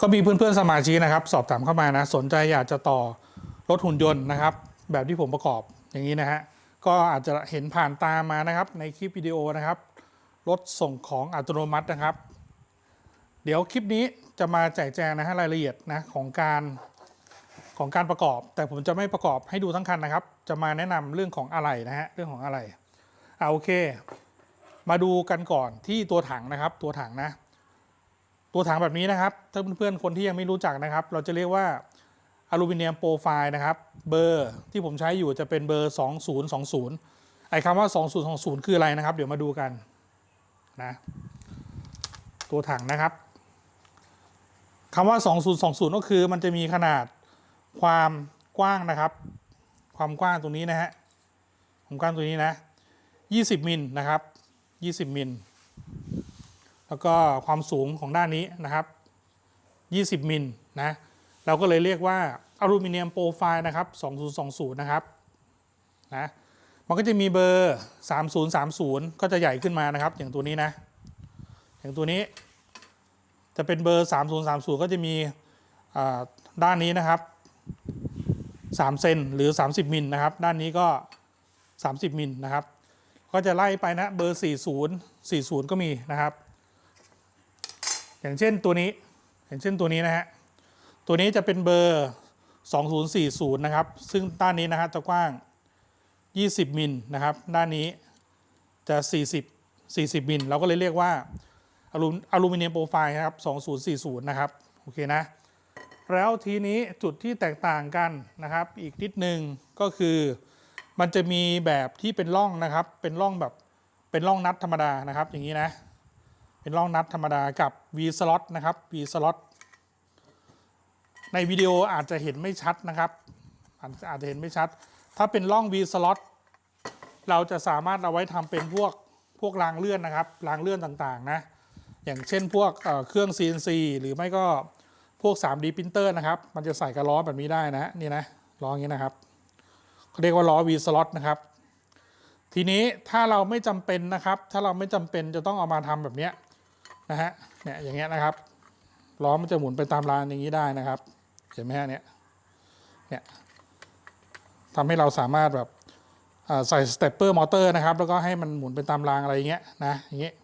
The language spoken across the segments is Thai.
ก็มีเพื่อนๆสมาชิกนะครับ สอบถามเข้ามานะ สนใจอยากจะต่อรถหุ่นยนต์นะครับ แบบที่ผมประกอบอย่างนี้นะฮะก็อาจจะเห็นผ่านตามานะครับ ในคลิปวิดีโอนะครับรถส่งของอัตโนมัตินะครับ เดี๋ยวคลิปนี้จะมาแจกแจงนะฮะรายละเอียดนะของการของการประกอบ แต่ผมจะไม่ประกอบให้ดูทั้งคันนะครับ จะมาแนะนำเรื่องของอะไรนะฮะเรื่องของอะไรเอาโอเค มาดูกันก่อนที่ตัวถังนะครับ ตัวถังนะ ตัวถังแบบนี้นะครับถ้าเพื่อนๆคนที่ยังไม่รู้จักนะครับ เราจะเรียกว่าอลูมิเนียมโปรไฟล์นะครับ เบอร์ที่ผมใช้อยู่จะเป็นเบอร์ 2020 ไอ้คำว่า 2020 คืออะไรนะครับ เดี๋ยวมาดูกันนะตัวถังนะครับคำว่า 2020 ก็คือมันจะมีขนาดความกว้างนะครับ ความกว้างตรงนี้นะฮะความกว้างตัวนี้นะ 20 มิลนะครับ 20 มิล แล้วก็ความสูงของด้านนี้นะครับ 20 มิลนะเราก็เลยเรียกว่าอลูมิเนียมโปรไฟล์นะครับ 2020 นะครับนะมันก็จะมีเบอร์ 3030 ก็จะใหญ่ขึ้นมานะครับ อย่างตัวนี้นะ อย่างตัวนี้จะเป็นเบอร์ 3030 ก็จะมีอ่าด้านนี้นะครับ3เซนหรือ 30 มิลนะครับ ด้านนี้ก็ 30 มิลนะครับ ก็จะไล่ไปนะเบอร์ 40 40 ก็มีนะครับ อย่างเช่นตัวนี้ อย่างเช่นตัวนี้นะฮะ ตัวนี้จะเป็นเบอร์ 2040 นะครับ ซึ่งด้านนี้นะครับจะกว้าง 20 มิลนะครับ ด้านนี้จะ 40 40 มิล เราก็เลยเรียกว่าอลูอลูมิเนียมโปรไฟล์นะครับ 2040 นะครับ โอเคนะ แล้วทีนี้จุดที่แตกต่างกันนะครับ อีกนิดนึงก็คือมันจะมีแบบที่เป็นร่องนะครับ เป็นร่องแบบ เป็นร่องนัดธรรมดานะครับ อย่างนี้นะ เป็นร่องนัดธรรมดากับ V slot นะครับ V slot ในวิดีโออาจจะเห็นไม่ชัดนะครับอาจจะเห็นไม่ชัด ถ้าเป็นร่อง V slot เราจะสามารถเอาไว้ทำเป็นพวกพวกรางเลื่อนนะครับรางเลื่อนต่างๆนะอย่างเช่นพวกเครื่อง CNC หรือไม่ก็พวก 3D printer นะครับ มันจะใส่กับล้อแบบนี้ได้นะนี่นะล้ออย่างนี้นะครับเขาเรียกว่าล้อ V slot นะครับ ทีนี้ถ้าเราไม่จำเป็นนะครับ ถ้าเราไม่จำเป็นจะต้องเอามาทำแบบเนี้ย นะฮะเนี่ยอย่างเงี้ยนะครับล้อมันจะหมุนไปตามรางอย่างนี้ได้นะครับ เห็นไหมฮะเนี่ยเนี่ยทำให้เราสามารถแบบใส่สเตปเปอร์มอเตอร์นะครับ แล้วก็ให้มันหมุนไปตามรางอะไรอย่างเงี้ยนะอย่างเงี้ย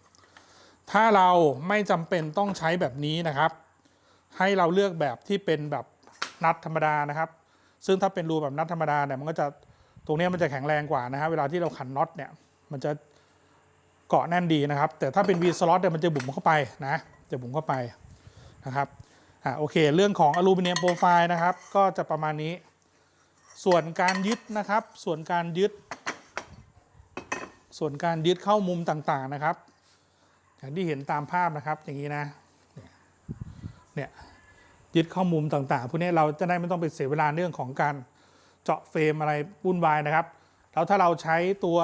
ถ้าเราไม่จำเป็นต้องใช้แบบนี้นะครับ ให้เราเลือกแบบที่เป็นแบบนัดธรรมดานะครับ ซึ่งถ้าเป็นรูแบบนัดธรรมดาเนี่ยมันก็จะตรงนี้มันจะแข็งแรงกว่านะฮะเวลาที่เราขันน็อตเนี่ยมันจะ เกาะแน่นดีนะครับ แต่ถ้าเป็น V slot เนี่ยมันจะบุ๋มเข้าไปนะจะบุ๋มเข้าไปนะครับอ่าโอเค เรื่องของอลูมิเนียมโปรไฟล์นะครับ ก็จะประมาณนี้ ส่วนการยึดนะครับ ส่วนการยึด ส่วนการยึดเข้ามุมต่างๆนะครับ อย่างที่เห็นตามภาพนะครับอย่างนี้นะเนี่ยยึดเข้ามุมต่างๆพวกนี้เราจะได้ไม่ต้องไปเสียเวลาเรื่องของการเจาะเฟรมอะไรวุ่นวายนะครับ แล้วถ้าเราใช้ตัว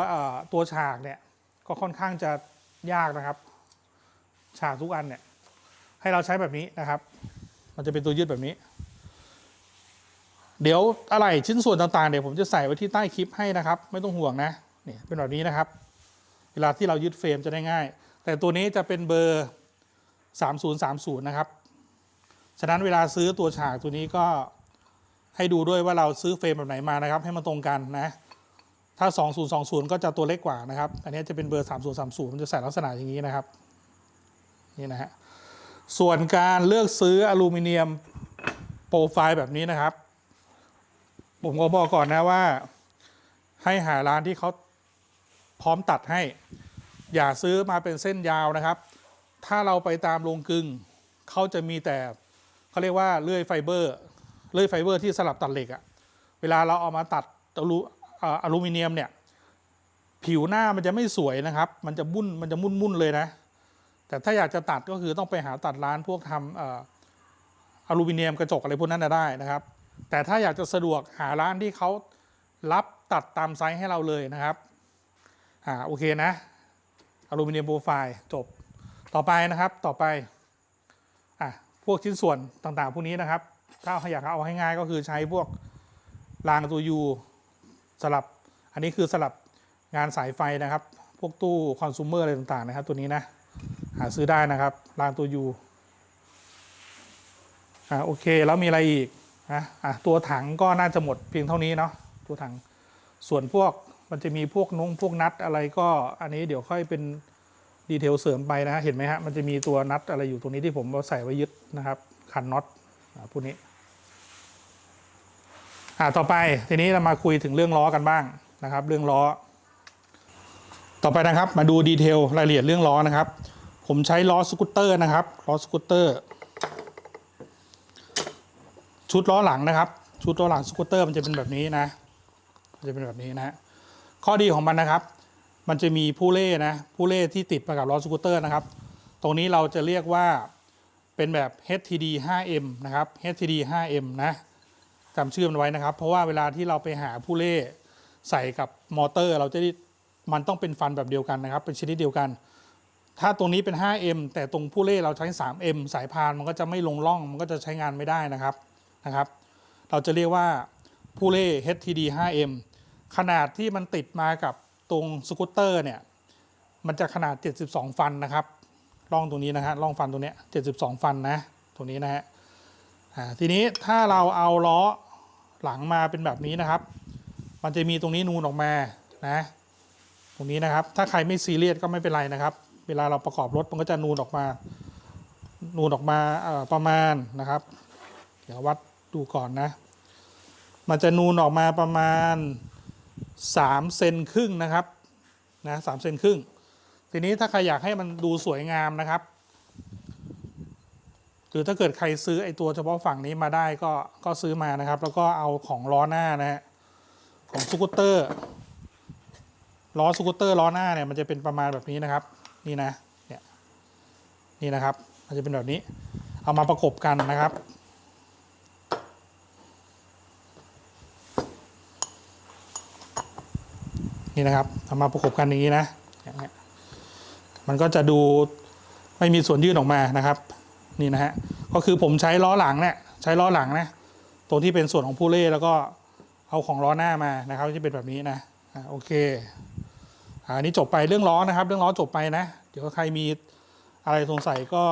ตัวฉากเนี่ย ก็ค่อนข้างจะยากนะครับ ฉากทุกอันเนี่ย ให้เราใช้แบบนี้นะครับ มันจะเป็นตัวยืดแบบนี้ เดี๋ยวอะไรชิ้นส่วนต่างๆเดี๋ยวผมจะใส่ไว้ที่ใต้คลิปให้นะครับ ไม่ต้องห่วงนะนี่เป็นแบบนี้นะครับ เวลาที่เรายึดเฟรมจะได้ง่าย แต่ตัวนี้จะเป็นเบอร์ 3030 นะครับ ฉะนั้นเวลาซื้อตัวฉากตัวนี้ก็ให้ดูด้วยว่าเราซื้อเฟรมแบบไหนมานะครับ ให้มันตรงกันนะ ถ้า 2020 ก็จะตัวเล็กกว่านะครับ อันนี้จะเป็นเบอร์ 3030 มันจะใส่ลักษณะอย่างนี้นะครับ นี่นะฮะ ส่วนการเลือกซื้ออลูมิเนียมโปรไฟล์แบบนี้นะครับ ผมก็บอกก่อนนะว่า ให้หาร้านที่เขาพร้อมตัดให้ อย่าซื้อมาเป็นเส้นยาวนะครับ ถ้าเราไปตามโรงกึงเขาจะมีแต่เขาเรียกว่าเลื่อยไฟเบอร์ เลื่อยไฟเบอร์ที่สลับตัดเหล็กอะเวลาเราเอามาตัดอลู อลูมิเนียมเนี่ยผิวหน้ามันจะไม่สวยนะครับ มันจะบุ้นมันจะมุ่นมุ่นๆเลยนะ แต่ถ้าอยากจะตัดก็คือต้องไปหาตัดร้านพวกทำออลูมิเนียมกระจกอะไรพวกนั้นนะได้นะครับ แต่ถ้าอยากจะสะดวกหาร้านที่เขารับตัดตามไซส์ให้เราเลยนะครับ อ่าโอเคนะ อลูมิเนียมโปรไฟล์จบ ต่อไปนะครับ ต่อไป อะพวกชิ้นส่วนต่างๆ พวกนี้นะครับ ถ้าอยากเอาให้ง่ายก็คือใช้พวกรางตัวยู สลับ อันนี้คือสลับงานสายไฟนะครับ พวกตู้คอน sumer อะไรต่างๆ นะครับ ตัวนี้นะ หาซื้อได้นะครับรางตัวยูอ่าโอเค แล้วมีอะไรอีกนะอะตัวถังก็น่าจะหมดเพียงเท่านี้เนาะตัวถังส่วนพวกมันจะมีพวกนงพวกนัดอะไรก็อันนี้เดี๋ยวค่อยเป็นดีเทลเสริมไปนะเห็นไหมฮะมันจะมีตัวนัดอะไรอยู่ตรงนี้ที่ผมเอาใส่ไว้ยึดนะครับคันน็อตอ่าพวกนี้ อ่าต่อไปทีนี้เรามาคุยถึงเรื่องล้อกันบ้างนะครับ เรื่องล้อ ต่อไปนะครับ มาดูดีเทลรายละเอียดเรื่องล้อนะครับ ผมใช้ล้อสกูตเตอร์นะครับล้อสกูตเตอร์ ชุดล้อหลังนะครับ ชุดล้อหลังสกูตเตอร์มันจะเป็นแบบนี้นะมันจะเป็นแบบนี้นะฮะข้อดีของมันนะครับ มันจะมีผู้เล่นะผู้เล่ที่ติดมากับล้อสกูตเตอร์นะครับ ตรงนี้เราจะเรียกว่าเป็นแบบ HTD 5M นะครับ HTD 5M นะ จำชื่อมันไว้นะครับ เพราะว่าเวลาที่เราไปหาผู้เล่ใส่กับมอเตอร์ เราจะได้มันต้องเป็นฟันแบบเดียวกันนะครับ เป็นชนิดเดียวกัน ถ้าตรงนี้เป็น 5M แต่ตรงผู้เล่เราใช้ 3M สายพานมันก็จะไม่ลงร่อง มันก็จะใช้งานไม่ได้นะครับนะครับ เราจะเรียกว่าผู้เล่ HTD 5M ขนาดที่มันติดมากับตรงสกูตเตอร์เนี่ยมันจะขนาด 72 ฟันนะครับร่องตรงนี้นะฮะร่องฟันตรงเนี้ย72 ฟันนะตรงนี้นะฮะทีนี้ถ้าเราเอาล้อ หลังมาเป็นแบบนี้นะครับ มันจะมีตรงนี้นูนออกมานะ ตรงนี้นะครับ ถ้าใครไม่ซีเรียสก็ไม่เป็นไรนะครับ เวลาเราประกอบรถมันก็จะนูนออกมา นูนออกมาประมาณนะครับ เดี๋ยววัดดูก่อนนะ มันจะนูนออกมาประมาณ3เซนครึ่งนะครับนะสามเซนครึ่ง ทีนี้ถ้าใครอยากให้มันดูสวยงามนะครับ หรือถ้าเกิดใครซื้อไอตัวเฉพาะฝั่งนี้มาได้ก็ก็ซื้อมานะครับ แล้วก็เอาของล้อหน้านะฮะของสกูตเตอร์ล้อสกูตเตอร์ล้อหน้าเนี่ยมันจะเป็นประมาณแบบนี้นะครับ นี่นะเนี่ยนี่นะครับ มันจะเป็นแบบนี้ เอามาประกบกันนะครับนี่นะครับเอามาประกบกันอย่างนี้นะ มันก็จะดูไม่มีส่วนยื่นออกมานะครับ นี่นะฮะก็คือผมใช้ล้อหลังเนี่ยใช้ล้อหลังนะตรงที่เป็นส่วนของผู้เล่แล้วก็เอาของล้อหน้ามานะครับที่เป็นแบบนี้นะโอเคอันนี้จบไปเรื่องล้อนะครับ เรื่องล้อจบไปนะ เดี๋ยวใครมีอะไรสงสัยก็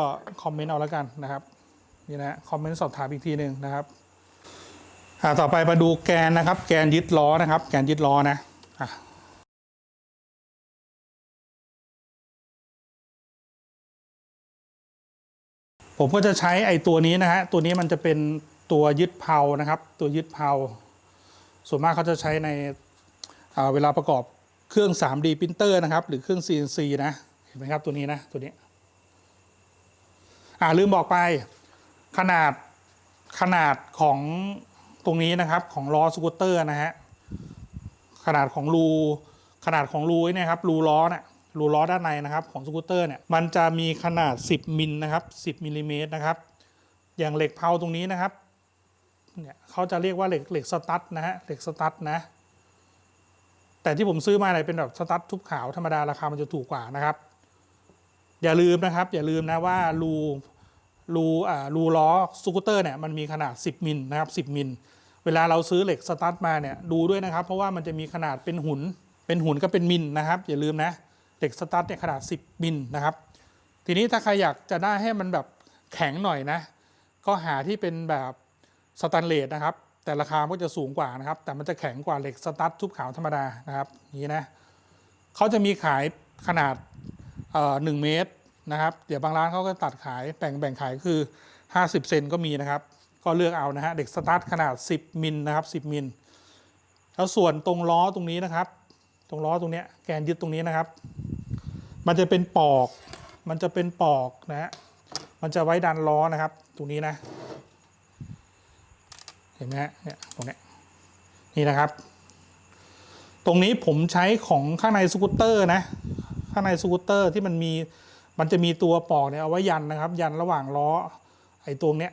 คอมเมนต์เอาแล้วกันนะครับนี่นะคอมเมนต์สอบถามอีกทีหนึ่งนะครับต่อไปมาดูแกนนะครับ แกนยึดล้อนะครับ แกนยึดล้อนะ ผมก็จะใช้ไอ้ตัวนี้นะฮะตัวนี้มันจะเป็นตัวยึดเพลานะครับ ตัวยึดเพลาส่วนมากเขาจะใช้ในเวลาประกอบเครื่อง 3D ปรินเตอร์นะครับ หรือเครื่อง CNC นะเห็นไหมครับตัวนี้นะตัวนี้อ่าลืมบอกไปขนาดขนาดของตรงนี้นะครับของล้อสกูตเตอร์นะฮะขนาดของรูขนาดของรูเนี่ยครับรูล้อเนี่ย รูล้อด้านในนะครับของสกูตเตอร์เนี่ยมันจะมีขนาด 10มิลนะครับ10มิลลิเมตรนะครับอย่างเหล็กเพลาตรงนี้นะครับเนี่ยเขาจะเรียกว่าเหล็กเหล็กสตั๊ดนะฮะเหล็กสตั๊ดนะ แต่ที่ผมซื้อมาเนี่ยเป็นแบบสตั๊ดทุบขาวธรรมดาราคามันจะถูกกว่านะครับ อย่าลืมนะครับ อย่าลืมนะว่ารูรูอ่ารูล้อสกูตเตอร์เนี่ยมันมีขนาด 10มิลนะครับ 10มิลเวลาเราซื้อเหล็กสตั๊ดมาเนี่ยดูด้วยนะครับ เพราะว่ามันจะมีขนาดเป็นหุ่นเป็นหุ่นก็เป็นมิลนะครับ อย่าลืมนะ เหล็กสตั๊ดเนี่ยขนาด 10 มิลนะครับ ทีนี้ถ้าใครอยากจะได้ให้มันแบบแข็งหน่อยนะ ก็หาที่เป็นแบบสแตนเลสนะครับ แต่ราคาก็จะสูงกว่านะครับ แต่มันจะแข็งกว่าเหล็กสตั๊ดทุบขาวธรรมดานะครับนี้นะเขาจะมีขายขนาดเอ่อหนึ่งเมตรนะครับ เดี๋ยวบางร้านเขาก็ตัดขายแบ่งแบ่งขายคือ 50 เซนก็มีนะครับ ก็เลือกเอานะฮะเด็กสตาร์ทขนาด 10มิลนะครับ 10มิลแล้วส่วนตรงล้อตรงนี้นะครับ ตรงล้อตรงเนี้ยแกนยึดตรงนี้นะครับ มันจะเป็นปอก มันจะเป็นปอกนะฮะ มันจะไว้ดันล้อนะครับ ตรงนี้นะ เห็นไหมฮะ เนี่ย ตรงนี้ นี่นะครับ ตรงนี้ผมใช้ของข้างในสกูตเตอร์นะ ข้างในสกูตเตอร์ที่มันมี มันจะมีตัวปอกเนี่ยเอาไว้ยันนะครับ ยันระหว่างล้อ ไอ้ตรงเนี้ย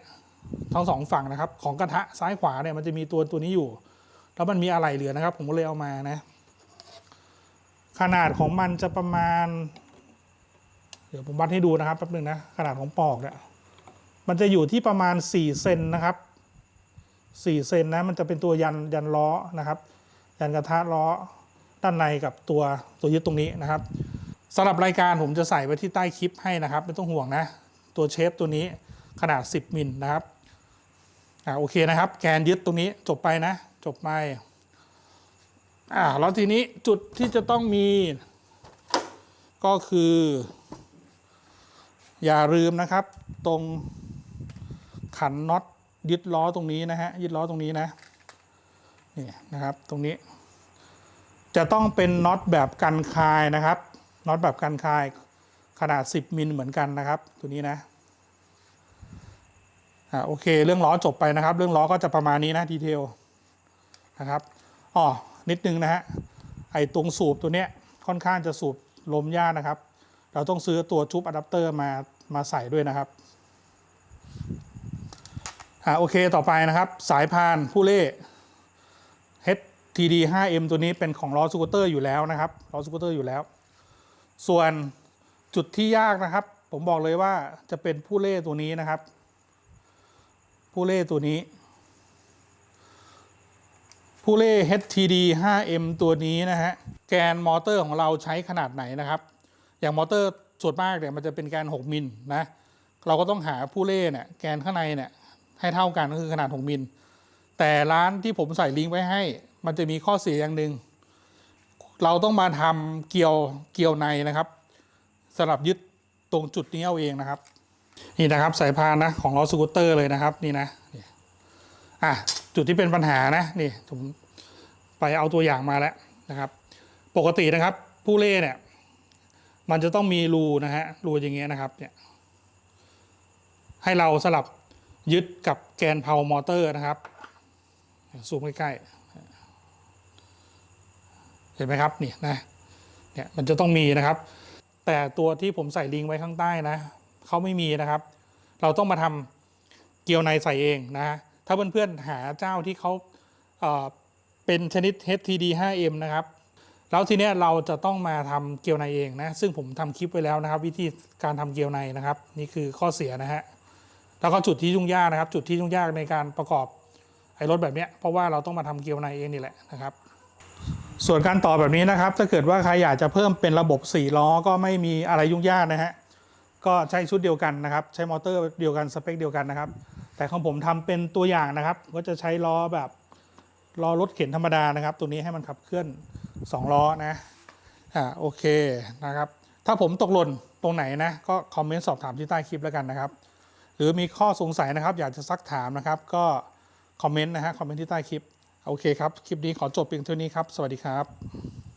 ทั้งสองฝั่งนะครับ ของกระทะซ้ายขวาเนี่ยมันจะมีตัวตัวนี้อยู่ แล้วมันมีอะไรเหลือนะครับ ผมก็เลยเอามานะ ขนาดของมันจะประมาณ เดี๋ยวผมวัดให้ดูนะครับแป๊บหนึงนะขนาดของปอกเนี่ยมันจะอยู่ที่ประมาณ 4 เซนนะครับ4เซนนะมันจะเป็นตัวยันยันล้อนะครับ ยันกระทะล้อด้านในกับตัวตัวยึดตรงนี้นะครับสำหรับรายการผมจะใส่ไว้ที่ใต้คลิปให้นะครับ ไม่ต้องห่วงนะ ตัวเชฟตัวนี้ขนาด 10มิลนะครับอ่าโอเคนะครับ แกนยึดตรงนี้จบไปนะ จบไป อ่าแล้วทีนี้จุดที่จะต้องมี ก็คือ อย่าลืมนะครับ ตรงขันน็อตยึดล้อตรงนี้นะฮะยึดล้อตรงนี้นะนี่นะครับตรงนี้ จะต้องเป็นน็อตแบบกันคายนะครับน็อตแบบกันคายขนาด 10 มิลเหมือนกันนะครับ ตัวนี้นะอ่าโอเค เรื่องล้อจบไปนะครับ เรื่องล้อก็จะประมาณนี้นะดีเทลนะครับอ๋อ นิดนึงนะฮะไอ้ตรงสูบตัวเนี้ยค่อนข้างจะสูบลมยากนะครับ เราต้องซื้อตัวชุบอะแดปเตอร์มามาใส่ด้วยนะครับอ่าโอเคต่อไปนะครับ สายพานผู้เล่ HTD 5M ตัวนี้เป็นของล้อสกูตเตอร์อยู่แล้วนะครับล้อสกูตเตอร์อยู่แล้ว ส่วนจุดที่ยากนะครับ ผมบอกเลยว่าจะเป็นผู้เล่ตัวนี้นะครับ ผู้เล่ตัวนี้ ผู้เล่ HTD 5M ตัวนี้นะฮะ แกนมอเตอร์ของเราใช้ขนาดไหนนะครับ อย่างมอเตอร์ส่วนมากเนี่ยมันจะเป็นแกน 6 มิลนะ เราก็ต้องหาผู้เล่เนี่ยแกนข้างในเนี่ยให้เท่ากันก็คือขนาด 6 มิล แต่ร้านที่ผมใส่ลิงก์ไว้ให้ มันจะมีข้อเสียอย่างหนึ่ง เราต้องมาทำเกลียวเกลียวในนะครับสำหรับยึดตรงจุดนี้เอาเองนะครับ นี่นะครับสายพานนะของล้อสกูตเตอร์เลยนะครับนี่นะ อะจุดที่เป็นปัญหานะนี่ผมไปเอาตัวอย่างมาแล้วนะครับ ปกตินะครับผู้เล่เนี่ยมันจะต้องมีรูนะฮะรูอย่างเงี้ยนะครับเนี่ยให้เราสลับยึดกับแกนเพามอเตอร์นะครับซูมใกล้ๆเห็นไหมครับนี่นะเนี่ยมันจะต้องมีนะครับ แต่ตัวที่ผมใส่ลิงก์ไว้ข้างใต้นะเขาไม่มีนะครับ เราต้องมาทำเกลียวในใส่เองนะ ถ้าเพื่อนๆหาเจ้าที่เขาเป็นชนิด HTD 5M นะครับแล้วทีเนี้ยเราจะต้องมาทำเกลียวในเองนะซึ่งผมทำคลิปไว้แล้วนะครับ วิธีการทำเกลียวในนะครับ นี่คือข้อเสียนะฮะแล้วก็จุดที่ยุ่งยากนะครับ จุดที่ยุ่งยากในการประกอบไอ้รถแบบเนี้ยเพราะว่าเราต้องมาทำเกลียวในเองนี่แหละนะครับ ส่วนการต่อแบบนี้นะครับ ถ้าเกิดว่าใครอยากจะเพิ่มเป็นระบบ4ล้อก็ไม่มีอะไรยุ่งยากนะฮะก็ใช้ชุดเดียวกันนะครับ ใช้มอเตอร์เดียวกันสเปคเดียวกันนะครับ แต่ของผมทำเป็นตัวอย่างนะครับ ก็จะใช้ล้อแบบล้อรถเข็นธรรมดานะครับ ตัวนี้ให้มันขับเคลื่อน 2 ล้อนะอ่าโอเคนะครับ ถ้าผมตกหล่นตรงไหนนะก็คอมเมนต์สอบถามที่ใต้คลิปแล้วกันนะครับ หรือมีข้อสงสัยนะครับ อยากจะซักถามนะครับ ก็คอมเมนต์นะฮะคอมเมนต์ที่ใต้คลิปโอเคครับ คลิปนี้ขอจบเพียงเท่านี้ครับ สวัสดีครับ